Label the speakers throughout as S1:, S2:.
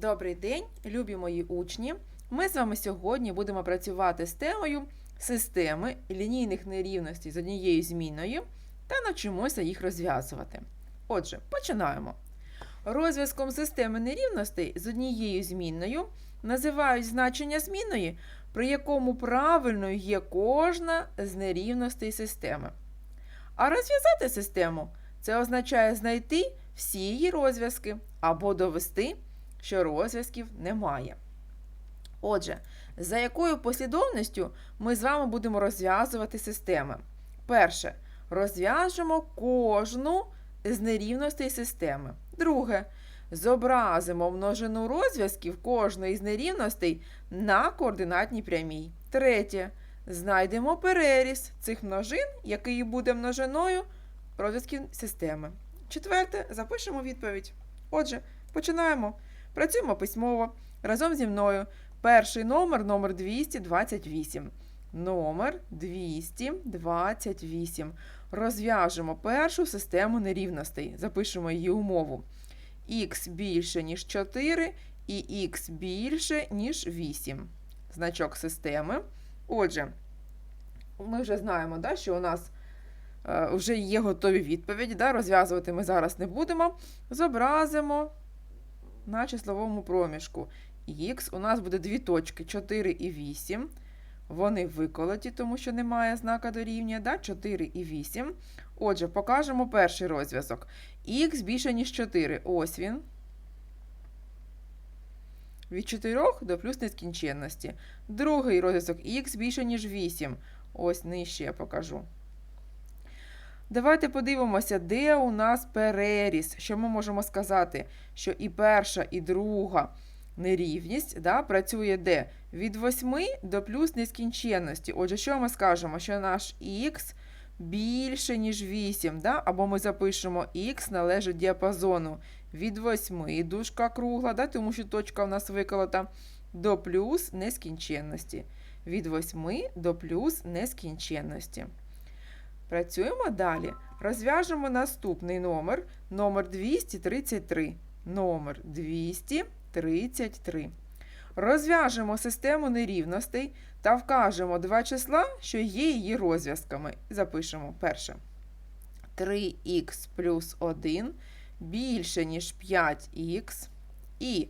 S1: Добрий день, любі мої учні! Ми з вами сьогодні будемо працювати з темою системи лінійних нерівностей з однією зміною та навчимося їх розв'язувати. Отже, починаємо. Розв'язком системи нерівностей з однією змінною називають значення змінної, при якому правильною є кожна з нерівностей системи. А розв'язати систему це означає знайти всі її розв'язки або довести, що розв'язків немає. Отже, за якою послідовністю ми з вами будемо розв'язувати системи? Перше, розв'яжемо кожну з нерівностей системи. Друге, зобразимо множину розв'язків кожної з нерівностей на координатній прямій. Третє, знайдемо переріз цих множин, який буде множиною розв'язків системи. Четверте, запишемо відповідь. Отже, починаємо. Працюємо письмово разом зі мною. Перший номер номер 228. Номер 228. Розв'яжемо першу систему нерівностей. Запишемо її умову. Х більше, ніж 4 і х більше, ніж 8. Значок системи. Отже, ми вже знаємо, да, що у нас е, вже є готові відповіді. Да, розв'язувати ми зараз не будемо. Зобразимо на числовому проміжку. Х у нас буде дві точки 4 і 8. Вони виколоті, тому що немає знака дорівнює. Да? 4 і 8. Отже, покажемо перший розв'язок. Х більше, ніж 4. Ось він. Від 4 до плюс нескінченності. Другий розв'язок х більше, ніж 8. Ось нижче я покажу. Давайте подивимося, де у нас переріз. Що ми можемо сказати? Що і перша, і друга нерівність да, працює де? Від 8 до плюс нескінченності. Отже, що ми скажемо? Що наш х більше, ніж 8. Да? Або ми запишемо х належить діапазону від 8 дужка кругла, да? тому що точка у нас виколота, до плюс нескінченності. Від 8 до плюс нескінченності. Працюємо далі. Розв'яжемо наступний номер, номер 233. Номер 233. Розв'яжемо систему нерівностей та вкажемо два числа, що є її розв'язками. Запишемо перше. 3х плюс 1 більше, ніж 5х і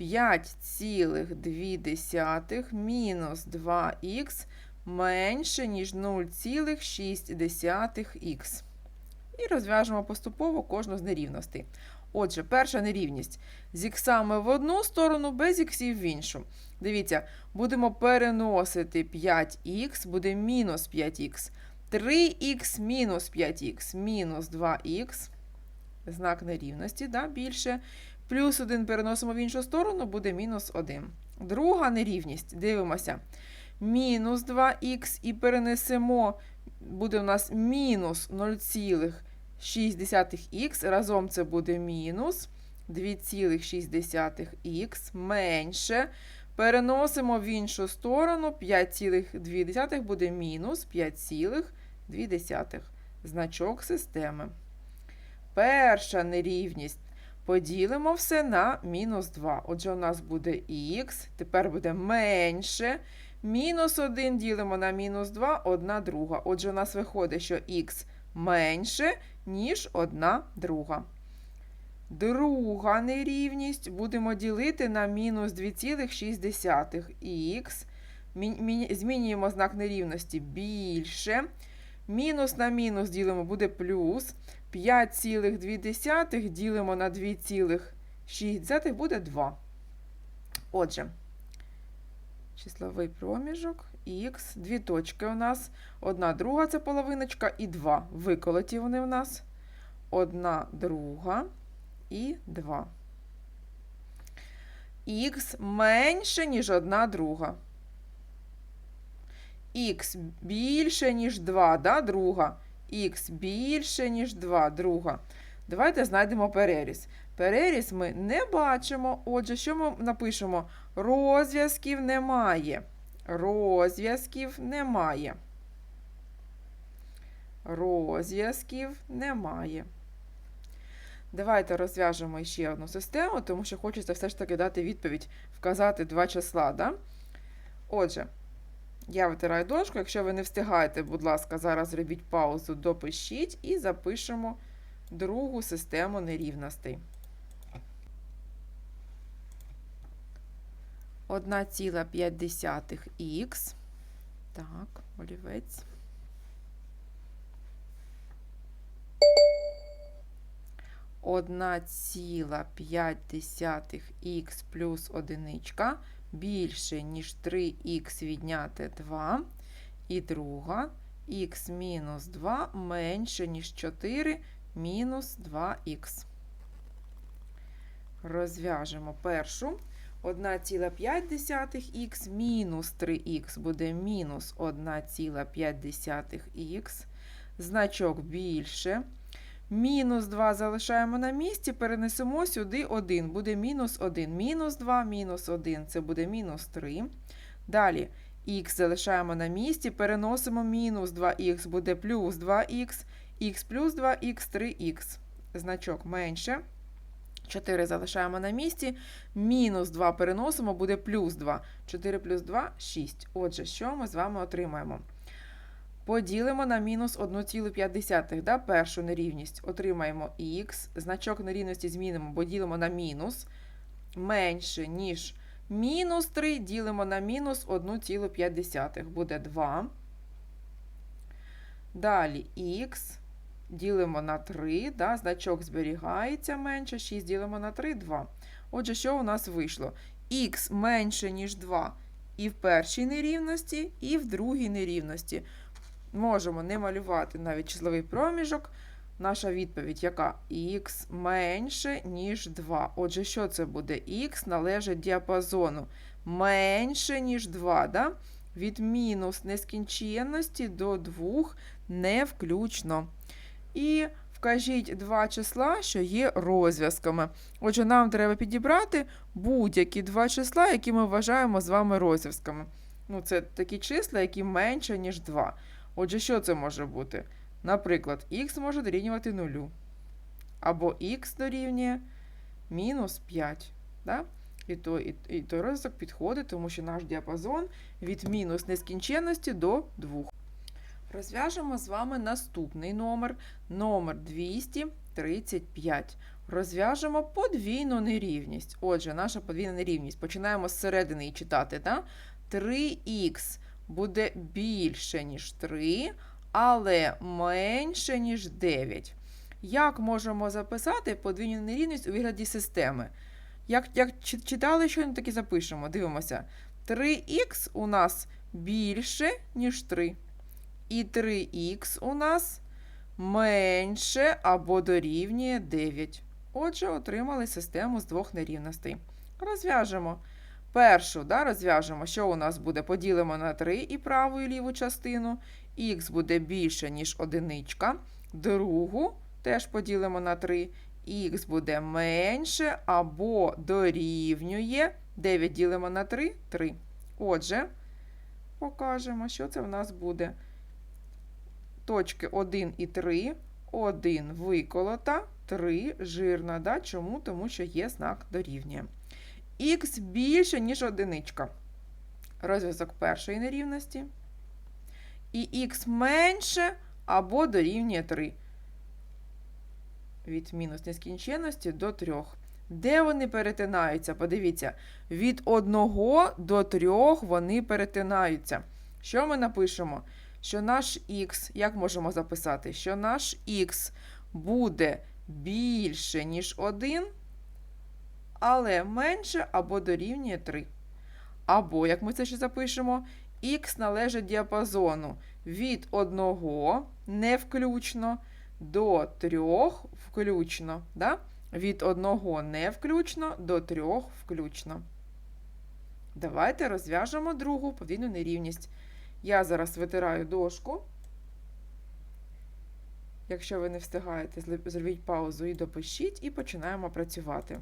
S1: 5,2 мінус 2х менше, ніж 0,6х. І розв'яжемо поступово кожну з нерівностей. Отже, перша нерівність з іксами в одну сторону, без іксів в іншу. Дивіться, будемо переносити 5х, буде мінус 5х. 3х мінус 5х, мінус 2х. Знак нерівності, да, більше. Плюс 1 переносимо в іншу сторону, буде мінус 1. Друга нерівність. Дивимося. Мінус 2х і перенесемо, буде у нас мінус 0,6х. Разом це буде мінус 2,6х менше. Переносимо в іншу сторону 5,2 буде мінус 5,2. Значок системи. Перша нерівність. Поділимо все на мінус 2. Отже, у нас буде х, тепер буде менше. Мінус 1 ділимо на мінус 2, 1 друга. Отже, у нас виходить, що х менше, ніж 1 друга. Друга нерівність будемо ділити на мінус 2,6 х. Змінюємо знак нерівності більше. Мінус на мінус ділимо буде плюс. 5,2 ділимо на 2,6 буде 2. Отже, числовий проміжок х, дві точки у нас. Одна друга це половиночка і 2. Виколоті вони у нас. Одна друга і 2. Х менше, ніж одна друга. Х більше, ніж 2, да, друга. Х більше, ніж 2, друга. Давайте знайдемо переріз. Переріз ми не бачимо. Отже, що ми напишемо? Розв'язків немає. Розв'язків немає. Розв'язків немає. Давайте розв'яжемо ще одну систему, тому що хочеться все ж таки дати відповідь, вказати два числа. Да? Отже, я витираю дошку. Якщо ви не встигаєте, будь ласка, зараз зробіть паузу, допишіть і запишемо другу систему нерівностей. 1,5х. Так, олівець. Одна ціла 5 плюс одиничка більше, ніж 3х відняти 2. І друга х мінус 2 менше, ніж 4 мінус 2х. Розв'яжемо першу. 1,5х мінус 3х буде мінус 1,5х. Значок більше. Мінус 2 залишаємо на місці, перенесемо сюди 1. Буде мінус 1. Мінус 2, мінус 1 це буде мінус 3. Далі х залишаємо на місці, переносимо мінус 2х, буде плюс 2х, х плюс 2х, 3х. Значок менше. 4 залишаємо на місці. Мінус 2 переносимо, буде плюс 2. 4 плюс 2 6. Отже, що ми з вами отримаємо? Поділимо на мінус 1,5. Да? Першу нерівність отримаємо х. Значок нерівності змінимо, бо ділимо на мінус. Менше, ніж мінус 3, ділимо на мінус 1,5. Буде 2. Далі х. Ділимо на 3, да, значок зберігається менше, 6 ділимо на 3, 2. Отже, що у нас вийшло? Х менше, ніж 2 і в першій нерівності, і в другій нерівності. Можемо не малювати навіть числовий проміжок. Наша відповідь, яка х менше, ніж 2. Отже, що це буде? Х належить діапазону менше, ніж 2. Да? Від мінус нескінченності до 2 не включно. І вкажіть два числа, що є розв'язками. Отже, нам треба підібрати будь-які два числа, які ми вважаємо з вами розв'язками. Ну, Це такі числа, які менше, ніж 2. Отже, що це може бути? Наприклад, х може дорівнювати 0. Або х дорівнює мінус 5. Да? І той, і, той розв'язок підходить, тому що наш діапазон від мінус нескінченності до 2. Розв'яжемо з вами наступний номер, номер 235. Розв'яжемо подвійну нерівність. Отже, наша подвійна нерівність. Починаємо з середини її читати. Да? 3х буде більше, ніж 3, але менше, ніж 9. Як можемо записати подвійну нерівність у вигляді системи? Як як читали, що так і запишемо. Дивимося. 3х у нас більше, ніж 3. І 3х у нас менше або дорівнює 9. Отже, отримали систему з двох нерівностей. Розв'яжемо. Першу да, розв'яжемо, що у нас буде? Поділимо на 3 і праву і ліву частину. Х буде більше, ніж одиничка. Другу теж поділимо на 3. Х буде менше або дорівнює. 9 ділимо на 3 3. Отже, покажемо, що це в нас буде точки 1 і 3, 1 виколота, 3 жирна. Да? Чому? Тому що є знак дорівнює. Х більше, ніж одиничка. Розв'язок першої нерівності. І х менше або дорівнює 3. Від мінус нескінченності до 3. Де вони перетинаються? Подивіться, від 1 до 3 вони перетинаються. Що ми напишемо? Що наш х, як можемо записати, що наш х буде більше, ніж 1, але менше або дорівнює 3. Або, як ми це ще запишемо, х належить діапазону від 1 не включно до 3 включно. Да? Від 1 не включно до 3 включно. Давайте розв'яжемо другу подвійну нерівність. Я зараз витираю дошку. Якщо ви не встигаєте, зробіть паузу і допишіть, і починаємо працювати.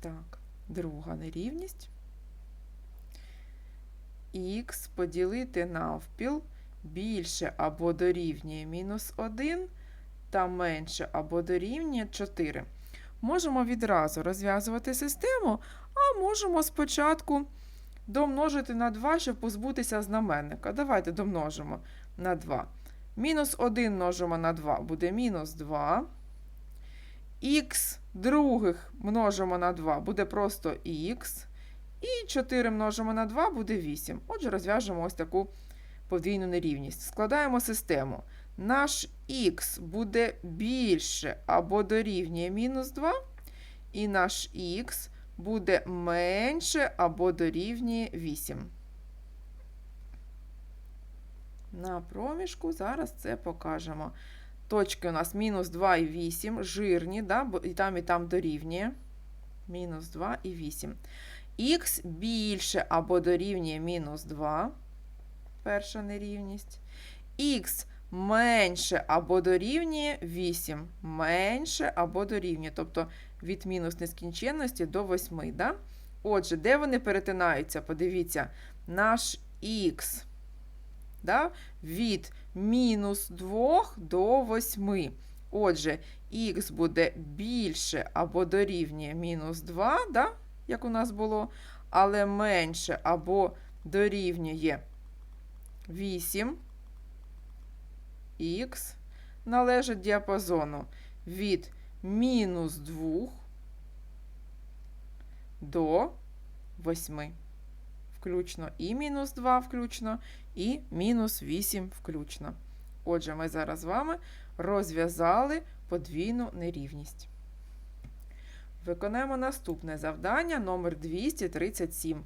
S1: Так, друга нерівність. Х поділити навпіл більше або дорівнює мінус 1 та менше або дорівнює 4. Можемо відразу розв'язувати систему, а можемо спочатку домножити на 2, щоб позбутися знаменника. Давайте домножимо на 2. Мінус 1 множимо на 2 буде мінус 2. Х других множимо на 2 буде просто х. І 4 множимо на 2 буде 8. Отже, розв'яжемо ось таку подвійну нерівність. Складаємо систему. Наш х буде більше або дорівнює мінус 2, і наш х буде менше або дорівнює 8. На проміжку зараз це покажемо. Точки у нас мінус 2 і 8, жирні, да? і там, і там дорівнює. Мінус 2 і 8. Х більше або дорівнює мінус 2. Перша нерівність. Х менше або дорівнює 8. Менше або дорівнює. Тобто від мінус нескінченності до 8. Да? Отже, де вони перетинаються? Подивіться, наш х да? від мінус 2 до 8. Отже, х буде більше або дорівнює мінус 2, да? як у нас було, але менше або дорівнює 8 х належить діапазону від мінус 2 до 8 включно, і мінус 2 включно, і мінус 8 включно. Отже, ми зараз з вами розв'язали подвійну нерівність. Виконаємо наступне завдання номер 237.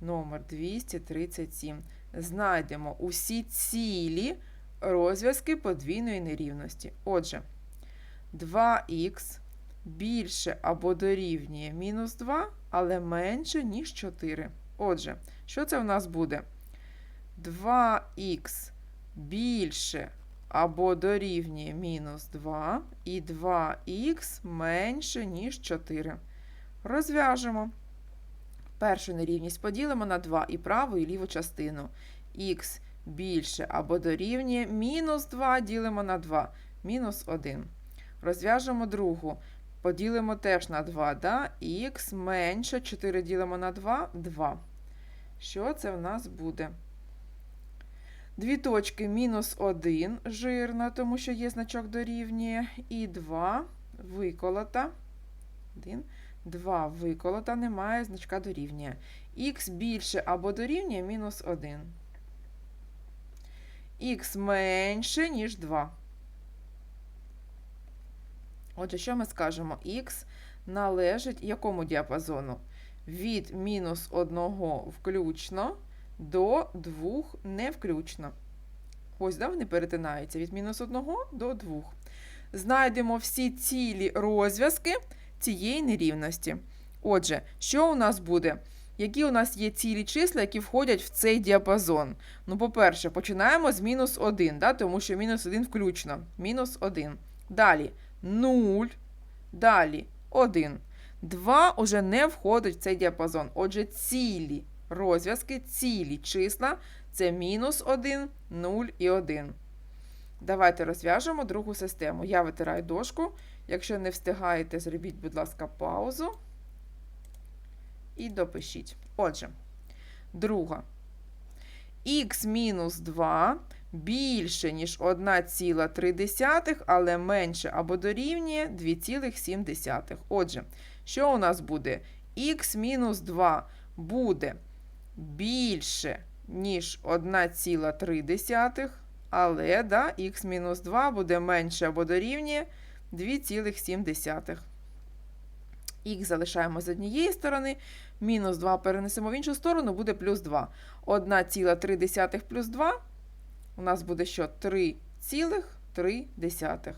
S1: Номер 237. Знайдемо усі цілі розв'язки подвійної нерівності. Отже, 2х більше або дорівнює мінус 2, але менше, ніж 4. Отже, що це в нас буде? 2х більше або дорівнює мінус 2, і 2х менше, ніж 4. Розв'яжемо. Першу нерівність поділимо на 2 і праву, і ліву частину. Х більше або дорівнює мінус 2 ділимо на 2, мінус 1. Розв'яжемо другу. Поділимо теж на 2, да? х менше 4 ділимо на 2, 2. Що це в нас буде? Дві точки мінус 1 жирна, тому що є значок дорівнює, і 2 виколота. 1, 2 виколота, немає значка дорівнює. Х більше або дорівнює мінус 1. Х менше, ніж 2. Отже, що ми скажемо? Х належить якому діапазону? Від мінус 1 включно до 2 не включно. Ось, да, вони перетинаються від мінус 1 до 2. Знайдемо всі цілі розв'язки цієї нерівності. Отже, що у нас буде? Які у нас є цілі числа, які входять в цей діапазон? Ну, по-перше, починаємо з мінус 1, да, тому що мінус 1 включно. Мінус 1. Далі 0. Далі 1. 2 уже не входить в цей діапазон. Отже, цілі розв'язки, цілі числа це мінус 1, 0 і 1. Давайте розв'яжемо другу систему. Я витираю дошку. Якщо не встигаєте, зробіть, будь ласка, паузу. І допишіть. Отже, друга. Х мінус 2 більше, ніж 1,3, але менше або дорівнює 2,7. Отже, що у нас буде? Х мінус 2 буде більше, ніж 1,3, але да, х мінус 2 буде менше або дорівнює 2,7. Х залишаємо з однієї сторони, мінус 2 перенесемо в іншу сторону, буде плюс 2. 1,3 плюс 2 у нас буде що? 3,3.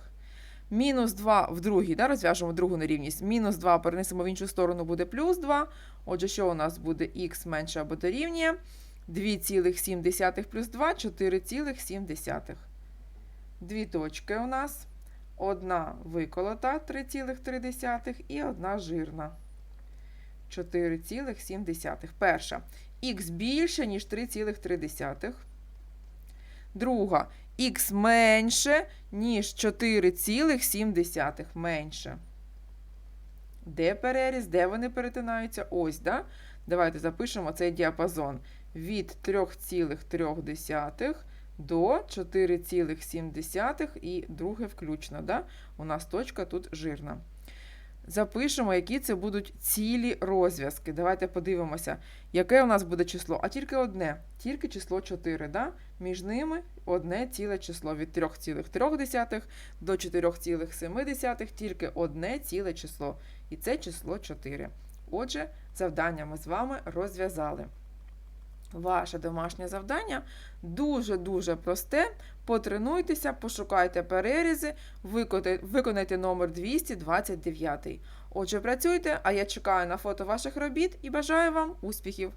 S1: Мінус 2 в другій, да, розв'яжемо другу нерівність. Мінус 2 перенесемо в іншу сторону, буде плюс 2. Отже, що у нас буде х менше або дорівнює? 2,7 плюс 2 4,7. Дві точки у нас. Одна виколота 3,3 і одна жирна. 4,7. Перша. Х більше, ніж 3,3. Друга. х менше, ніж 4,7 менше. Де переріз? Де вони перетинаються? Ось, да? Давайте запишемо цей діапазон від 3,3 до 4,7 і друге включно. Да? У нас точка тут жирна. Запишемо, які це будуть цілі розв'язки. Давайте подивимося, яке у нас буде число. А тільки одне, тільки число 4. Да? Між ними одне ціле число від 3,3 до 4,7, тільки одне ціле число. І це число 4. Отже, завдання ми з вами розв'язали. Ваше домашнє завдання дуже-дуже просте. Потренуйтеся, пошукайте перерізи, виконайте, номер 229. Отже, працюйте, а я чекаю на фото ваших робіт і бажаю вам успіхів!